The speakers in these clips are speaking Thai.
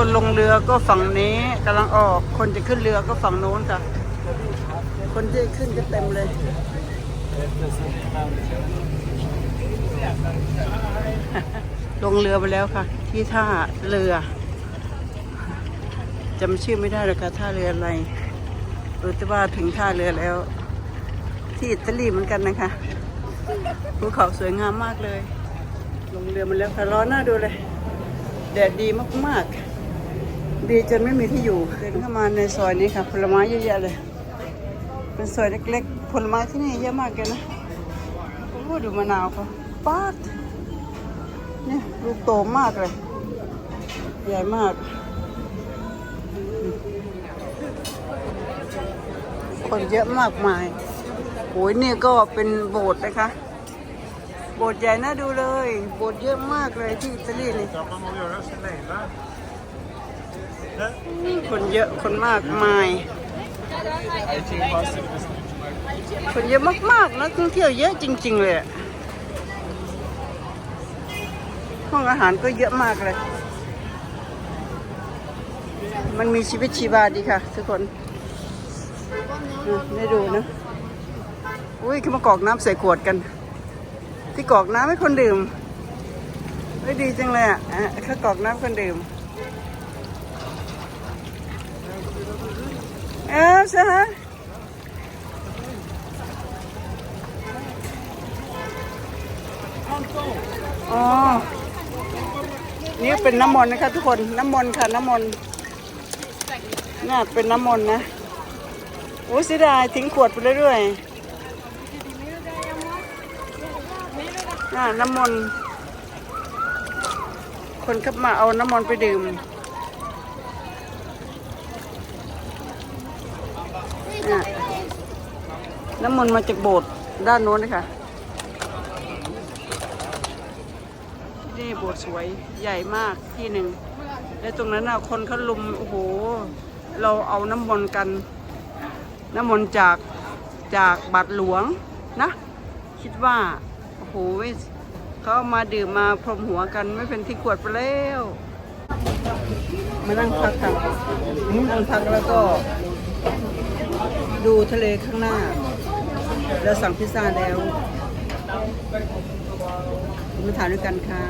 คนลงเรือก็ฝั่งนี้กำลังออก คนจะขึ้นเรือก็ฝั่งโน้นค่ะ คนที่ขึ้นก็เต็มเลย ลงเรือไปแล้วค่ะ ที่ท่าเรือจำชื่อไม่ได้หรอกค่ะท่าเรืออะไรรู้แต่ว่าถึงท่าเรือแล้ว ที่อิตาลีเหมือนกันนะคะภูเขาสวยงามมากเลย ลงเรือมาแล้วค่ะร้อนหน้าดูเลยแดดดีมากๆ ดีจนไม่มีที่อยู่เดินเข้ามาในซอยนี้ค่ะ ผลไม้เยอะแยะเลย เป็นซอยเล็กๆ ผลไม้ที่นี่เยอะมากเลยนะโอ้โหดูมะนาวเขาป๊าดเนี่ยลูกโตมากเลย ใหญ่มาก คนเยอะมากมายโอ้ยนี่ก็เป็นโบสถ์นะคะ โบสถ์ใหญ่น่าดูเลย โบสถ์เยอะมากเลยที่อิตาลีนี่ คนเยอะคนมากมาย คนเยอะมากๆนักท่องเที่ยวเยอะจริง ๆ เลยห้องอาหารก็เยอะมากเลย มันมีชีวิตชีวาดีค่ะ ทุกคนอืมได้ดูนะ อุ้ยเขามากรอกน้ำใส่ขวดกัน ที่กรอกน้ำให้คนดื่มเฮ้ยดีจังเลยอะเขากรอกน้ำคนดื่ม เออใช่ฮะอนี่เป็นน้ำมนต์นะคะทุกคน น้ำมนต์ค่ะ น้ำมนต์น่าเป็นน้ำมนต์นะโอ้เสียดายทิ้งขวดไปเรื่อยๆน่าน้ำมนต์ คนขับมาเอาน้ำมนต์ไปดื่ม น่ะน้ำมนต์มาจากโบสถ์ด้านโน้นเลยค่ะนี่โบสถ์สวยใหญ่มากที่หนึ่ง และตรงนั้นน่ะคนเขาลุม โอ้โห เราเอาน้ำมนต์กัน น้ำมนต์จากจากบาทหลวงนะ คิดว่า โอ้โหเขาเอามาดื่มมาพรมหัวกันไม่เป็นที่ขวดไปแล้ว มานั่งพักค่ะนั่งพักแล้วก็ ดูทะเลข้างหน้าแล้วสั่งพิซซ่าแล้วมาทานด้วยกันค่ะ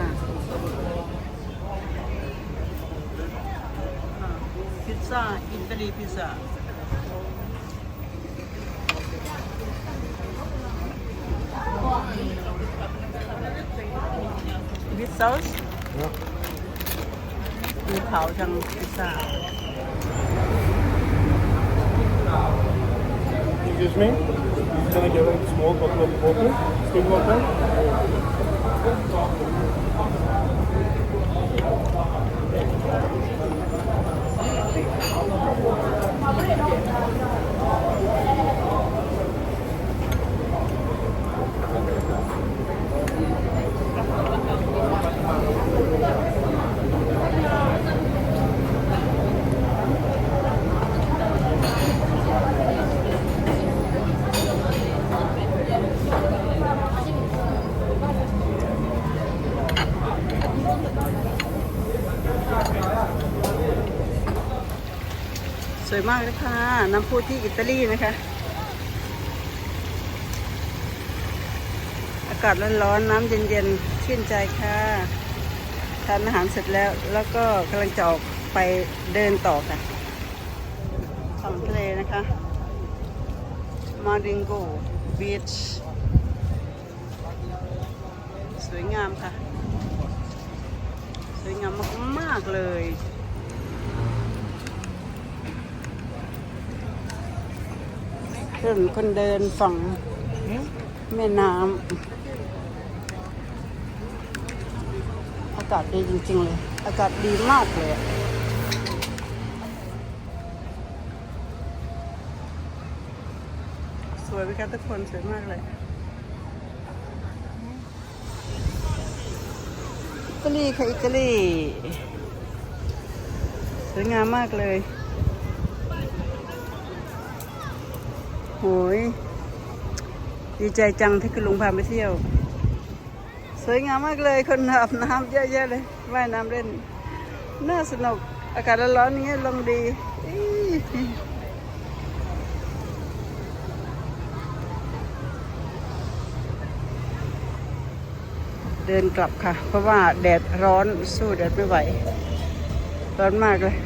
พิซซ่า อิตาลีพิซซ่าวิสซอสมีเผาทางพิซซ่า with me. He's gonna give him smoke or smoke, smoke, smoke, smoke. วยมากเลยค่ะ น้ำพุที่อิตาลีนะคะ อากาศร้อนๆ น้ำเย็นๆ ชื่นใจค่ะทานอาหารเสร็จแล้ว แล้วก็กำลังจะออกไปเดินต่อค่ะฝั่งทะเลนะคะมาดิงโกบีชสวยงามค่ะ สวยงามมากๆเลย เพื่อนคนเดินฝั่งแม่น้ำอากาศดีจริง ๆ เลย อากาศดีมากเลยสวยไหมคะทุกคนสวยมากเลยอิตาลีค่ะอิตาลีสวยงามมากเลย โห ยดีใจจังที่คุณลุงพาไปเที่ยว สวยงามมากเลยคนอาบน้ำเยอะแยะเลยว่ายน้ำเล่น น่าสนุก อากาศร้อนๆอย่างเงี้ยลงดีเดินกลับค่ะ เพราะว่าแดดร้อนสู้แดดไม่ไหว ร้อนมากเลย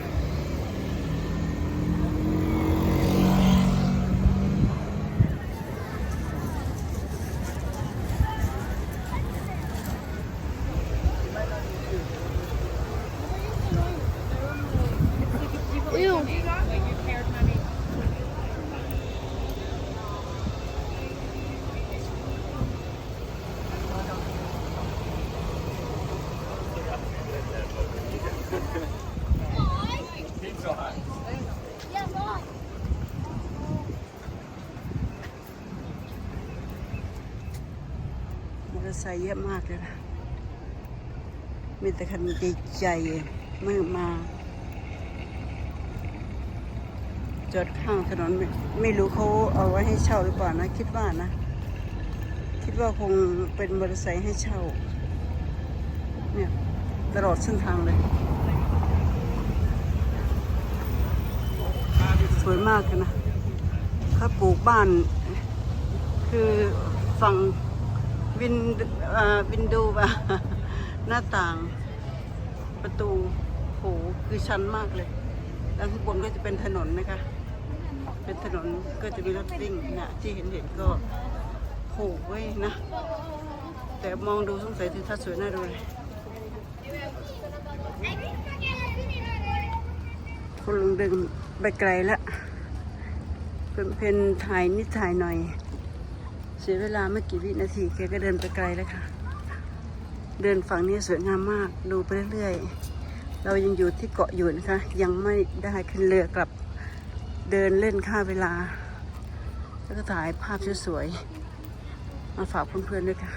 อร์ไซค์เยอะมากเลยนะ มีแต่คันใหญ่ๆมือมา จอดข้างถนนไม่ไม่รู้เขาเอาไว้ให้เช่าหรือเปล่านะ คิดว่านะ คิดว่าคงเป็นมอเตอร์ไซค์ให้เช่า เนี่ยตลอดเส้นทางเลย สวยมากเลยนะ ถ้าปลูกบ้านคือฝั่ง วินวินดูป่ะหน้าต่างประตูโหคือชันมากเลย แล้วข้างบนก็จะเป็นถนนนะคะ เป็นถนนก็จะมีรถวิ่งนะที่เห็นเห็นก็โหเว้ยนะ แต่มองดูสงสัยทิวทัศน์สวยน่าดูเลยคุณลุงดึงไปไกลแล้วเป็นเพนถ่ายนิดถ่ายหน่อย เสียเวลาไม่กี่วินาทีแกก็เดินไปไกลแล้วค่ะ เดินฝั่งนี้สวยงามมากดูไปเรื่อยๆ เรายังอยู่ที่เกาะอยู่นะคะ ยังไม่ได้ขึ้นเรือกลับเดินเล่นค่าเวลา แล้วก็ถ่ายภาพสวยๆมาฝากเพื่อนๆด้วยค่ะ